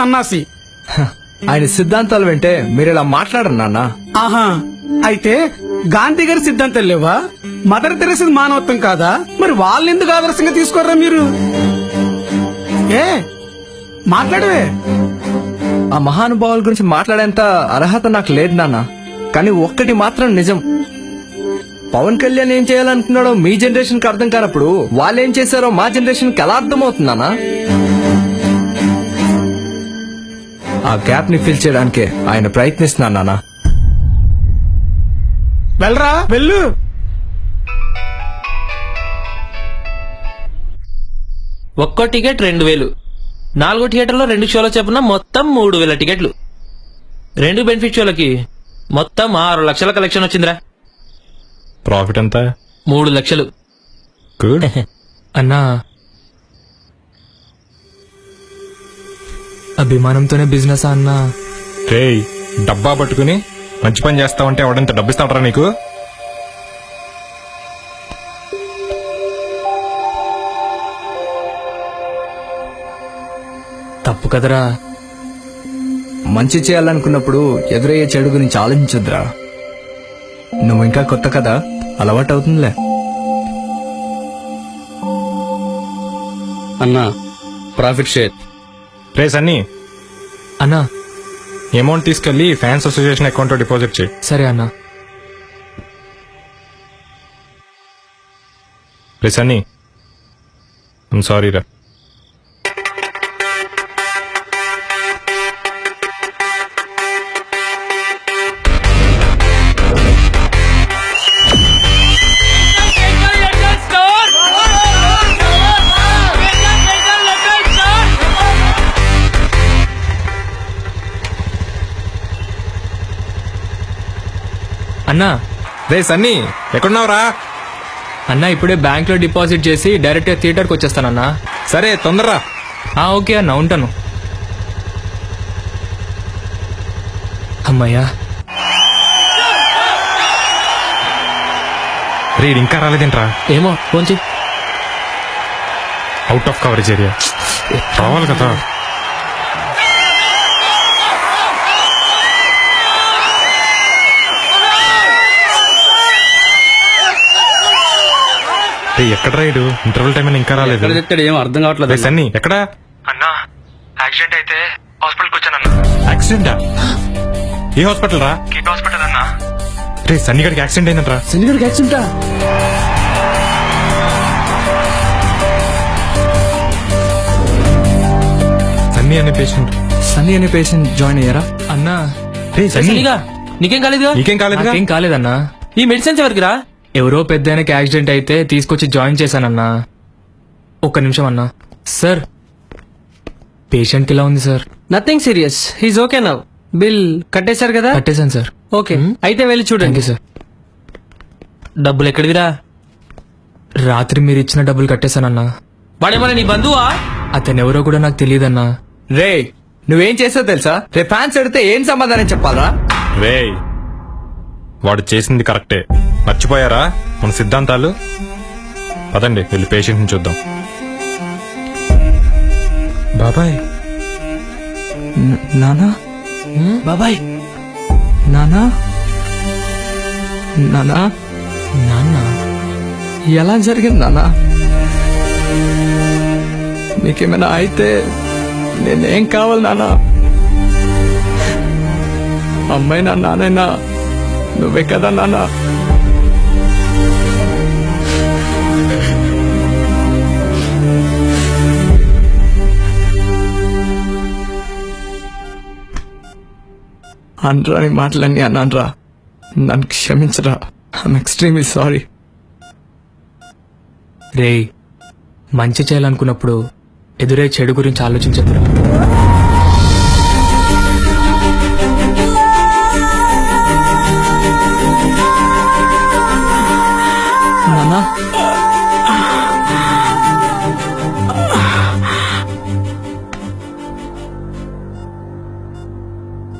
సన్నాసి. ఆయన సిద్ధాంతాలు వింటే మీరు ఇలా మాట్లాడరు నాన్న. ఆహా అయితే గాంధీ గారి సిద్ధాంతాలు లేవా? మదర్ తెరసింది మానవత్వం కాదా? మరి వాళ్ళని ఎందుకు ఆదర్శంగా తీసుకోర్రా మీరు? ఏ మాట్లాడవే. ఆ మహానుభావుల గురించి మాట్లాడేంత అర్హత నాకు లేదు నాన్న. కానీ ఒక్కటి మాత్రం నిజం. పవన్ కళ్యాణ్ ఏం చేయాలనుకున్నాడో మీ జనరేషన్కి అర్థం కానప్పుడు వాళ్ళు ఏం చేశారో మా జనరేషన్కి ఎలా అర్థమవుతుందన్నా ఆ గ్యాప్ని ఫిల్ చేయడానికే ఆయన ప్రయత్నిస్తున్నాను నాన్న. వెళ్ళరా? వెళ్ళు. ఒక్కో టికెట్ రెండు వేలు. నాలుగో థియేటర్లో రెండు షోల చెప్పున మొత్తం మూడు వేల టికెట్లు. రెండు బెనిఫిట్ షోలకి మొత్తం ఆరు లక్షల కలెక్షన్ వచ్చిందిరా. ప్రాఫిట్ ఎంత? మూడు లక్షలు. గుడ్. అన్నా అభిమానంతోనే బిజినెస్ అన్నా? రేయ్ డబ్బా పట్టుకుని మంచి పని చేస్తావంటే ఎవడంత డబ్బిస్తాడరా నీకు? తప్పు కదరా? మంచి చేయాలనుకున్నప్పుడు ఎదురయ్యే చెడు గురించి ఆలోచించొద్దురా. నువ్వు ఇంకా కొత్త కదా అలవాటు అవుతుందిలే అన్నా ప్రాఫిట్ షేర్ రే సన్నీ. అన్నా. అమౌంట్ తీసుకెళ్ళి ఫ్యాన్స్ అసోసియేషన్ అకౌంట్లో డిపాజిట్ చేయి. సరే అన్నా. రే సన్నీ. సారీ రా. అన్నా. రే సన్నీ ఎక్కడున్నావురా? అన్నా ఇప్పుడే బ్యాంక్లో డిపాజిట్ చేసి డైరెక్ట్గా థియేటర్కి వచ్చేస్తానన్నా. సరే తొందరరా. ఆ ఓకే అన్నా ఉంటాను. అమ్మయ్యా. రే ఈడు ఇంకా రాలేదేంట్రా? ఏమో కొంచెం అవుట్ ఆఫ్ కవరేజ్ ఏరియా రావాలి కదా. ఎక్కడ రైడు ఇంటర్వల్ టైం అయినా ఇంకా రాలేదు. ఎక్కడ చెప్తాడు ఏం అర్థం కావట్లేదు సన్నీ ఎక్కడా? అన్నా యాక్సిడెంట్ అయితే హాస్పిటల్కి వచ్చానన్నా యాక్సిడెంటా? ఏ హాస్పిటల్ రా? కిట్ హాస్పిటల్ అన్నా. రే సన్నీ గడికి యాక్సిడెంట్ అయిందంట్రా. శనిగడికి యాక్సిడెంటా? సన్నీ అనే పేషెంట్ సన్నీ అనే పేషెంట్ జాయిన్ అయ్యారా? అన్నా. రే సన్నీ. సరిగా నీకేం కాలేదుగా నీకేం కాలేదుగా? నాకేం కాలేదన్నా. ఈ మెడిసిన్స్ ఎవరికి రా ఎవరో పెద్ద యాక్సిడెంట్ అయితే తీసుకొచ్చి జాయిన్ చేశానన్నా. ఒక్క నిమిషం అన్నా. సార్ పేషెంట్ ఎలా ఉంది sir. Nothing serious he's okay now bill కట్టేశారు కదా? కట్టేశాను సార్. ఓకే అయితే వెళ్ళి చూడండి. సార్. డబ్బులు ఎక్కడిదిరా రాత్రి మీరు ఇచ్చిన డబ్బులు కట్టేశానన్నా. వాడేమన్నా నీ బంధువా? అతను ఎవరో కూడా నాకు తెలియదన్నా. రే నువ్వేం చేసావు తెలుసా? రేపు ఫ్యాన్స్ అడిగితే ఏం సమాధానం చెప్పాలా రే వాడు చేసింది కరెక్టే. మర్చిపోయారా? మన సిద్ధాంతాలు? పదండి వెళ్ళి పేషెంట్ని చూద్దాం. బాబాయ్. నానా? బాబాయ్. నానా? నానా? నాన్న? ఎలా జరిగింది నానా? నీకేమైనా అయితే నేనేం కావాలి నానా? అమ్మాయి నా నానైనా నువ్వే కదా నానా? అనరాని మాటలన్నీ అన్నానరా. నన్ను క్షమించరా. ఐఎమ్ ఎక్స్ట్రీమ్లీ సారీ రేయ్ మంచి చేయాలనుకున్నప్పుడు ఎదురే చెడు గురించి ఆలోచించదురా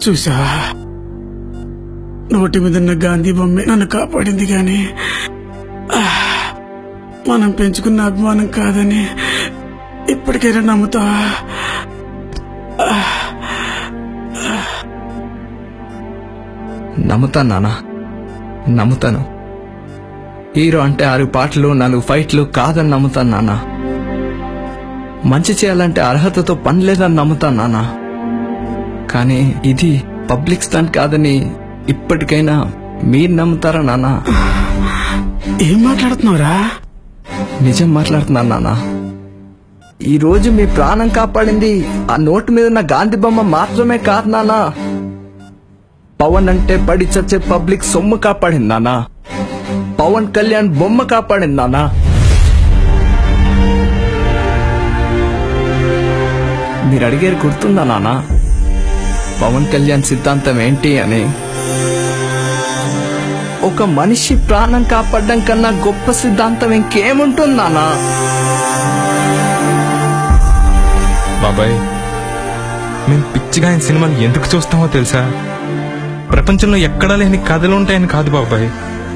చూసా నోటి మీదన్న గాంధీ బొమ్మే నన్ను కాపాడింది కానీ మనం పెంచుకున్న అభిమానం కాదని ఇప్పటికైనా నమ్ముతా నమ్ముతాను నానా నమ్ముతాను. హీరో అంటే ఆరు పాటలు నాలుగు ఫైట్లు కాదని నమ్ముతాను నానా. మంచి చేయాలంటే అర్హతతో పని లేదని నమ్ముతాను నానా. కానీ ఇది పబ్లిక్ స్టంట్ కాదని ఇప్పటికైనా మీరు నమ్ముతారా నాన్న? ఏం మాట్లాడుతున్నావురా? నిజం మాట్లాడుతున్నాను నాన్న. ఈ రోజు మీ ప్రాణం కాపాడింది ఆ నోటు మీద ఉన్న గాంధీ బొమ్మ మాత్రమే కాదు నాన్న. పవన్ అంటే పడి చచ్చే పబ్లిక్ సొమ్ము కాపాడింది నాన్న. పవన్ కళ్యాణ్ బొమ్మ కాపాడింది నాన్న. మీరు అడిగేది గుర్తుందా నాన్న? పవన్ కళ్యాణ్ సిద్ధాంతం ఏంటి అని? ఒక మనిషి ప్రాణం కాపాడడం కన్నా గొప్ప సిద్ధాంతం ఇంకేముంటుంది నాన్నా? బాబాయ్ మేము పిచ్చిగా ఆయన సినిమాలు ఎందుకు చూస్తామో తెలుసా? ప్రపంచంలో ఎక్కడా లేని కథలు ఉంటాయని కాదు బాబాయ్.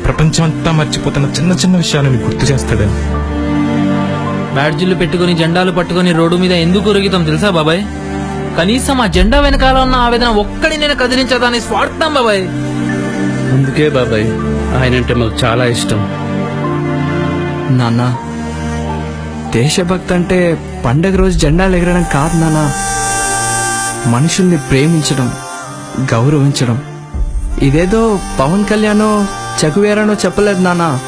ప్రపంచం అంతా మర్చిపోతున్న చిన్న చిన్న విషయాలను గుర్తు చేస్తాడని బ్యాడ్జీలు పెట్టుకుని జెండాలు పట్టుకుని రోడ్డు మీద ఎందుకు ఉరుగుతాం తెలుసా బాబాయ్? కనీసం ఆ జెండా వెనకాల ఉన్న ఆవేదన ఒక్కడి నేను కదిలించదాని స్వార్థం బాబాయ్. అందుకే బాబాయ్ ఆయన అంటే మాకు చాలా ఇష్టం. నాన్న దేశభక్తి అంటే పండగ రోజు జెండాలు ఎగరడం కాదు నాన్న. మనుషుల్ని ప్రేమించడం గౌరవించడం. ఇదేదో పవన్ కళ్యాణో చగువేరనో చెప్పలేదు నాన్న.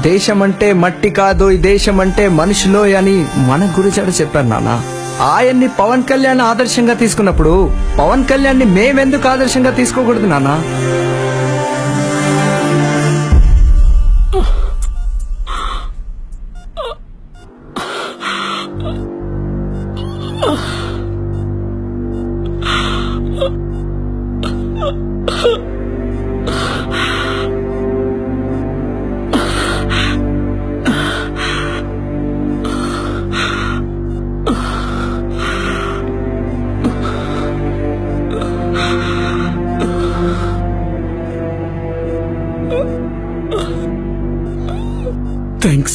దేశం అంటే మట్టి కాదు ఈ దేశం అంటే మనుషులో అని మన గురిచాడ చెప్పారు నాన్న. ఆయన్ని పవన్ కళ్యాణ్ ఆదర్శంగా తీసుకున్నప్పుడు పవన్ కళ్యాణ్ని మేమెందుకు ఆదర్శంగా తీసుకోకూడదు నాన్న?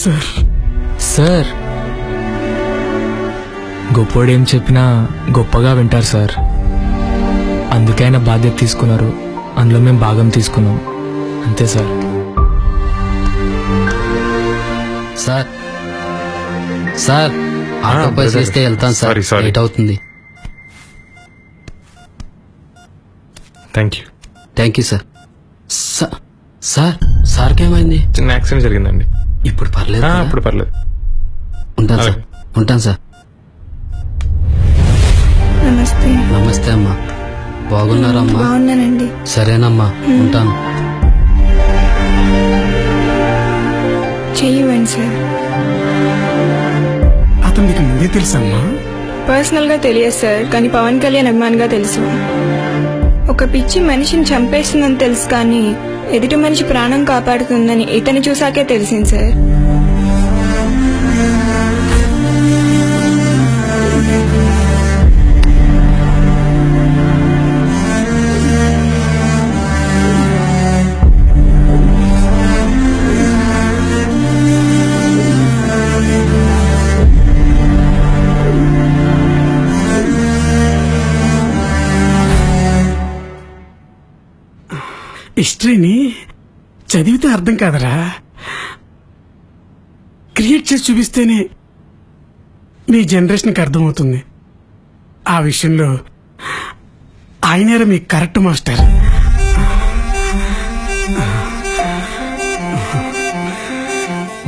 సార్. సార్. గొప్పోడు ఏం చెప్పినా గొప్పగా వింటారు సార్. అందుకే ఆయన బాధ్యత తీసుకున్నారు. అందులో మేము భాగం తీసుకున్నాం. అంతే సార్. సార్. సార్ ఆటో పైసలు. ఇస్తే వెళ్తాను సార్. Sorry, sorry. లేట్ అవుతుంది. Thank you thank you sir saw- sir సార్కి ఏమైంది చిన్న యాక్సిడెంట్ జరిగిందండి. ఇప్పుడు పర్లేదు ఆ? ఇప్పుడు పర్లేదు. ఉంటాను సార్. ఉంటాను సార్. నమస్తే. నమస్తే అమ్మా. బాగున్నారమ్మా? బాగున్నానండి. సరేనమ్మా ఉంటాను. చెయ్యివ్వండి సార్. అతను నీకు ముందే తెలుసమ్మా? పర్సనల్గా తెలియదు సార్ కానీ పవన్ కళ్యాణ్ అభిమానిగా తెలుసు. ఒక పిచ్చి మనిషిని చంపేస్తుందని తెలుసు కానీ ఎదుటి మనిషి ప్రాణం కాపాడుతుందని ఇతను చూసాకే తెలిసింది సార్. హిస్టరీని చదివితే అర్థం కాదరా. క్రియేట్ చేసి చూపిస్తేనే మీ జనరేషన్కి అర్థమవుతుంది. ఆ విషయంలో ఆయనేరా మీకు కరెక్ట్ మాస్టర్.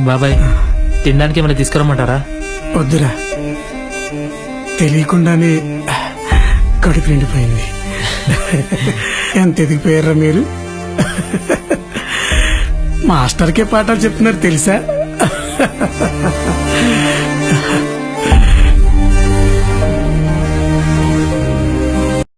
బాబాయ్ తినడానికి ఏమైనా తీసుకురమ్మంటారా? వద్దురా. తెలియకుండానే కడుపు నిండిపోయింది. ఎంత ఎదిగిపోయారా మీరు? మాస్టర్కే పాఠాలు చెప్తున్నారు తెలుసా?